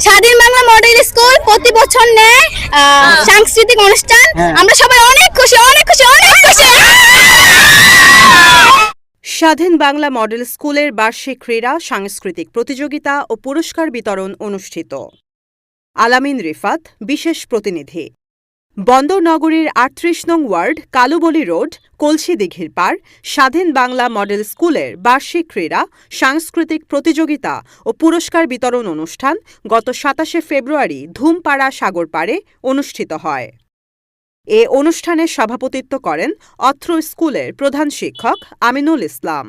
স্বাধীন Bangla model school প্রতি বছর নেয় আহ, সাংস্কৃতিক অনুষ্ঠান। আমরা সবাই অনেক খুশি অনেক খুশি অনেক খুশি। স্বাধীন বাংলা মডেল স্কুলের বার্ষিক ক্রীড়া সাংস্কৃতিক প্রতিযোগিতা ও পুরস্কার বিতরণ অনুষ্ঠিত। আলামিন রিফাত বিশেষ প্রতিনিধি। বন্দর নগরীর আটত্রিশ নং ওয়ার্ড, কালুবলি রোড, কলসি দিঘির পাড় স্বাধীন বাংলা মডেল স্কুলের বার্ষিক ক্রীড়া, সাংস্কৃতিক প্রতিযোগিতা ও পুরস্কার বিতরণ অনুষ্ঠান গত সাতাশে ফেব্রুয়ারি ধুমপাড়া সাগরপাড়ে অনুষ্ঠিত হয়। এ অনুষ্ঠানে সভাপতিত্ব করেন অত্র স্কুলের প্রধান শিক্ষক আমিনুল ইসলাম।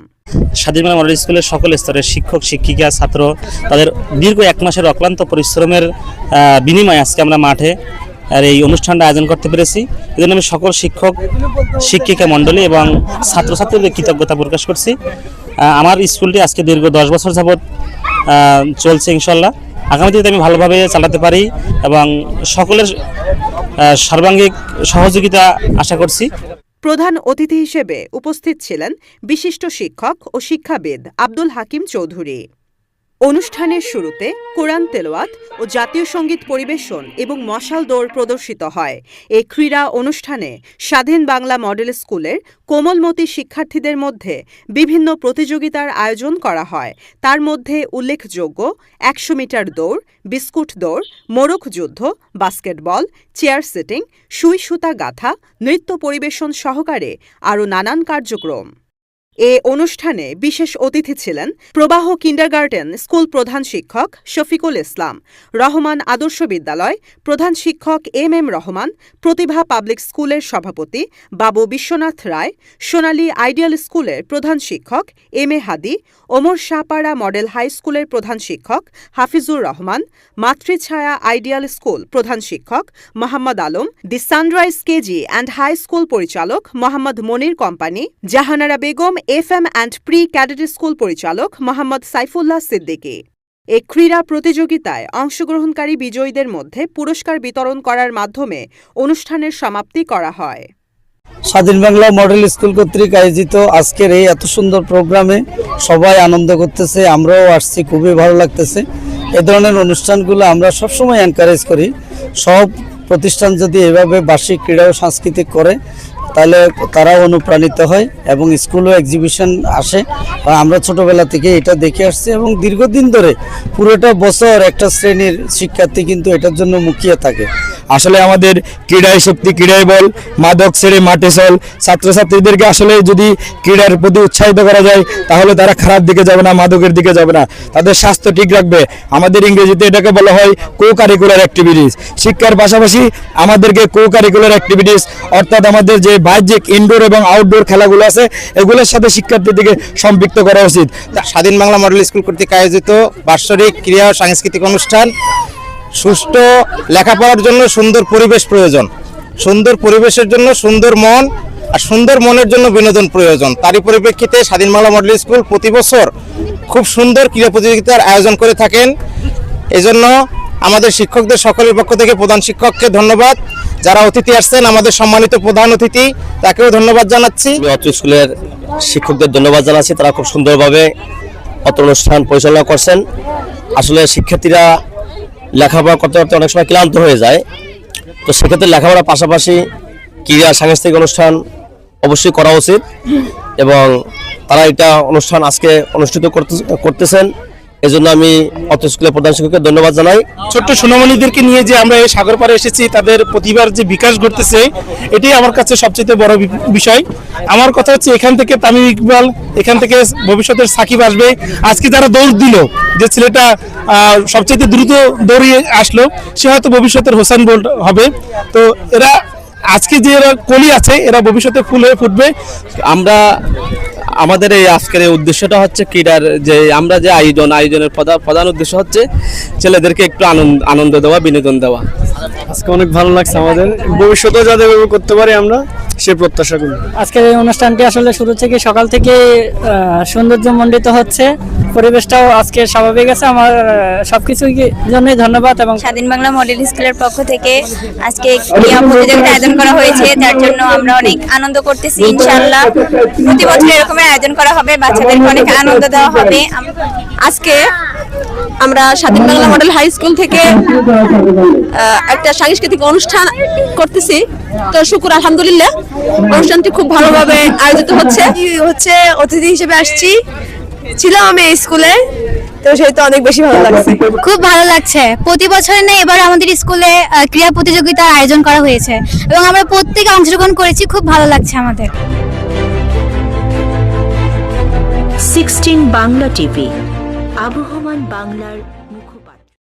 স্বাধীন বাংলা মডেল স্কুলের সকল স্তরের শিক্ষক, শিক্ষিকা, ছাত্র তাদের দীর্ঘ এক মাসের অক্লান্ত পরিশ্রমের বিনিময়ে আজকে আমরা মাঠে আর এই অনুষ্ঠানটা আয়োজন করতে পেরেছি। এই জন্য আমি সকল শিক্ষক, শিক্ষিকা মণ্ডলী এবং ছাত্রছাত্রীদের কৃতজ্ঞতা প্রকাশ করছি। আমার স্কুলটি আজকে দীর্ঘ দশ বছর যাবৎ চলছে ইনশাল্লাহ। আগামী দিনে আমি ভালোভাবে চালাতে পারি এবং সকলের সর্বাঙ্গিক সহযোগিতা আশা করছি। প্রধান অতিথি হিসেবে উপস্থিত ছিলেন বিশিষ্ট শিক্ষক ও শিক্ষাবিদ আব্দুল হাকিম চৌধুরী। অনুষ্ঠানের শুরুতে কোরআন তেলোয়াত ও জাতীয় সংগীত পরিবেশন এবং মশাল দৌড় প্রদর্শিত হয়। এই ক্রীড়া অনুষ্ঠানে স্বাধীন বাংলা মডেল স্কুলের কোমলমতি শিক্ষার্থীদের মধ্যে বিভিন্ন প্রতিযোগিতার আয়োজন করা হয়। তার মধ্যে উল্লেখযোগ্য একশো মিটার দৌড়, বিস্কুট দৌড় মোরক যুদ্ধ, বাস্কেটবল, চেয়ার সিটিং, সুই সুতা গাথা, নৃত্য পরিবেশন সহকারে আরও নানান কার্যক্রম। এ অনুষ্ঠানে বিশেষ অতিথি ছিলেন প্রবাহ কিন্ডারগার্টেন স্কুল প্রধান শিক্ষক শফিকুল ইসলাম, রহমান আদর্শ বিদ্যালয় প্রধান শিক্ষক M M Rahman, Protiva public স্কুলের সভাপতি বাবু বিশ্বনাথ রায়, সোনালী আইডিয়াল স্কুলের প্রধান শিক্ষক M A Hadi, Omar Shahpara model high স্কুলের প্রধান শিক্ষক হাফিজুর রহমান, মাতৃছায়া আইডিয়াল স্কুল প্রধান শিক্ষক Mohammad Alam, the sunrise KG and high school পরিচালক Mohammad Monir company, Jahanara Begum F M and pre cadet school পরিচালক মোহাম্মদ সাইফুল্লাহ সিদ্দিকী। এ ক্রীড়া প্রতিযোগিতায় অংশগ্রহণকারী বিজয়ীদের মধ্যে পুরস্কার বিতরণ করার মাধ্যমে অনুষ্ঠানের সমাপ্তি করা হয়। স্বাধীন বাংলা মডেল স্কুল কর্তৃক আয়োজিত আজকের এই এত সুন্দর প্রোগ্রামে সবাই আনন্দ করতেছে, আমরাও আসছি, খুবই ভালো লাগতেছে। এ ধরনের অনুষ্ঠানগুলো আমরা সবসময় এনকারেজ করি। সব প্রতিষ্ঠান যদি এভাবে বার্ষিক ক্রীড়া ও সাংস্কৃতিক করে তাহলে তারাও অনুপ্রাণিত হয় এবং স্কুলও এক্সিবিশন আসে। আমরা ছোটবেলা থেকে এটা দেখে আসছি এবং দীর্ঘদিন ধরে পুরোটা বছর একটা শ্রেণির শিক্ষার্থী কিন্তু এটার জন্য মুখিয়ে থাকে। আসলে আমাদের ক্রীড়ায় শক্তি ক্রীড়ায় বল, মাদক ছেড়ে মাঠে চল। ছাত্রছাত্রীদেরকে আসলে যদি ক্রীড়ার প্রতি উৎসাহিত করা যায়, তাহলে তারা খারাপ দিকে যাবে না, মাদকের দিকে যাবে না। তাদের স্বাস্থ্য ঠিক রাখবে। আমাদের ইংরেজিতে এটাকে বলা হয় কো কারিকুলার অ্যাক্টিভিটিস শিক্ষার পাশাপাশি আমাদেরকে কো কারিকুলার অ্যাক্টিভিটিস অর্থাৎ আমাদের যে বাহ্যিক ইনডোর এবং আউটডোর খেলাগুলো আছে, এগুলোর সাথে শিক্ষার্থীদেরকে সম্পৃক্ত করা উচিত। স্বাধীন বাংলা মডেল স্কুল কর্তৃক আয়োজিত বাৎসরিক ক্রীড়া সাংস্কৃতিক অনুষ্ঠান সুষ্ঠু লেখাপড়ার জন্য সুন্দর পরিবেশ প্রয়োজন। সুন্দর পরিবেশের জন্য সুন্দর মন আর সুন্দর মনের জন্য বিনোদন প্রয়োজন। তারই পরিপ্রেক্ষিতে স্বাধীন বাংলা মডেল স্কুল প্রতি বছর খুব সুন্দর ক্রীড়া প্রতিযোগিতার আয়োজন করে থাকেন। এজন্য আমাদের শিক্ষকদের সকলের পক্ষ থেকে প্রধান শিক্ষককে ধন্যবাদ। যারা অতিথি আসছেন, আমাদের সম্মানিত প্রধান অতিথি, তাকেও ধন্যবাদ জানাচ্ছি। স্কুলের শিক্ষকদের ধন্যবাদ জানাচ্ছি। তারা খুব সুন্দরভাবে অত্র অনুষ্ঠান পরিচালনা করছেন। আসলে শিক্ষার্থীরা লেখাপড়া করতে করতে অনেক সময় ক্লান্ত হয়ে যায়। তো সেক্ষেত্রে লেখাপড়ার পাশাপাশি ক্রীড়া, সাংস্কৃতিক অনুষ্ঠান অবশ্যই করা উচিত এবং তারা এটা অনুষ্ঠান আজকে অনুষ্ঠিত করতে করতেছেন। এজন্য আমি অত্র স্কুলের প্রধান শিক্ষককে ধন্যবাদ জানাই। ছোট্ট সোনামণিদেরকে নিয়ে যে আমরা এই সাগর পাড়ে এসেছি তাদের প্রতিভার যে বিকাশ ঘটতেছে এটাই আমার কাছে সবচেয়ে বড় বিষয়। আমার কথা হচ্ছে এখান থেকে তামিম ইকবাল এখান থেকে ভবিষ্যতের সাকিব আসবে। আজকে যারা দৌড় দিল যে ছেলেটা সবচেয়ে দ্রুত দৌড়িয়ে আসলো সে হয়তো ভবিষ্যতের হোসেন বোল্ট হবে। তো এরা আজকে যে এরা কলি আছে এরা ভবিষ্যতে ফুল হয়ে ফুটবে। আমরা আমাদের এই আজকের এই উদ্দেশ্যটা হচ্ছে ক্রীড়ার যে আমরা যে আয়োজন আয়োজনের প্রধান প্রধান উদ্দেশ্য হচ্ছে ছেলেদেরকে একটু আনন্দ আনন্দ দেওয়া বিনোদন দেওয়া। আজকে অনেক ভালো লাগছে আমাদের। ভবিষ্যতেও যাতে করতে পারি আমরা সে প্রত্যাশা করি আজকের এই অনুষ্ঠানটি আসলে শুরু থেকে সকাল থেকে সৌন্দর্য মণ্ডিত হচ্ছে। পরিবেশটাও আজকে স্বাভাবিক আছে। আমার আহ, সবকিছুর জন্যই ধন্যবাদ এবং স্বাধীন বাংলা মডেল স্কুলের পক্ষ থেকে আজকে ক্রীড়া প্রতিযোগিতা আয়োজন করা হয়েছে যার জন্য আমরা অনেক আনন্দ করতেছি। ইনশাআল্লাহ প্রতি বছর এরকমের আয়োজন করা হবে বাচ্চাদেরকে অনেক আনন্দ দেওয়া হবে। আজকে আমরা স্বাধীন বাংলা মডেল হাই স্কুল থেকে আহ, একটা সাংস্কৃতিক অনুষ্ঠান করতেছি। তো শুকুর আলহামদুলিল্লাহ। অনুষ্ঠানটি খুব ভালোভাবে আয়োজিত হচ্ছে। হচ্ছে অতিথি হিসেবে আসছি। ছিলাম আমি এই স্কুলে তো সেটা অনেক বেশি ভালো লাগছে। খুব ভালো লাগছে। প্রতি বছর না এবার আমাদের স্কুলে ক্রীড়া প্রতিযোগিতার আয়োজন করা হয়েছে। এবং আমরা প্রত্যেকে অংশগ্রহণ করেছি খুব ভালো লাগছে আমাদের। সিক্সটিন বাংলা টিভি আবহমান বাংলার